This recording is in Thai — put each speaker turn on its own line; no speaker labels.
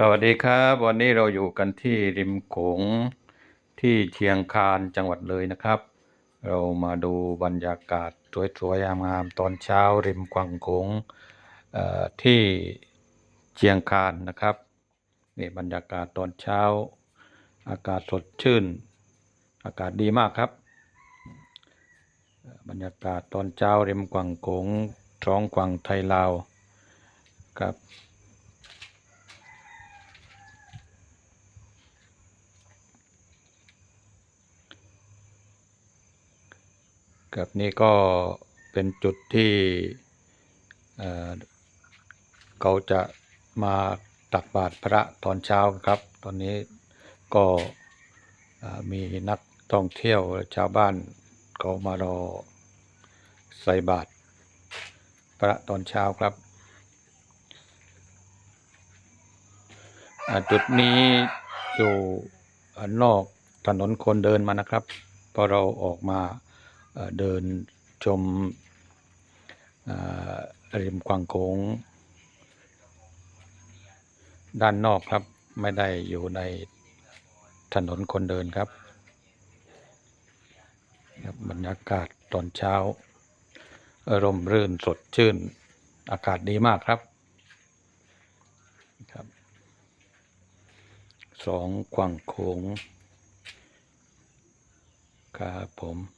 สวัสดีครับ วันนี้เราอยู่กันที่ริมโขงที่เชียงคานจังหวัดเลยนะครับ เรามาดูบรรยากาศสวยๆงามๆตอนเช้าริมกวางโขงที่เชียงคานนะครับนี่บรรยากาศตอนเช้า อากาศสดชื่น อากาศดีมากครับ บรรยากาศตอนเช้าริมกวางโขงท้องกวางไทยลาวครับ ครับนี่ก็เป็นจุดที่เเขาจะมาตักบาตรพระตอนเช้าครับ ตอนนี้ก็มีนักท่องเที่ยวชาวบ้านเขามารอใส่บาตรพระตอนเช้าครับ จุดนี้อยู่นอกถนนคนเดินมานะครับพอเราออกมา เดินชมริมกวางโขงด้านนอกครับไม่ได้อยู่ในถนนคนเดินครับครับบรรยากาศตอนเช้าอ่อร่มรื่นสดชื่น อากาศดีมากครับครับสองกวางโขงครับผม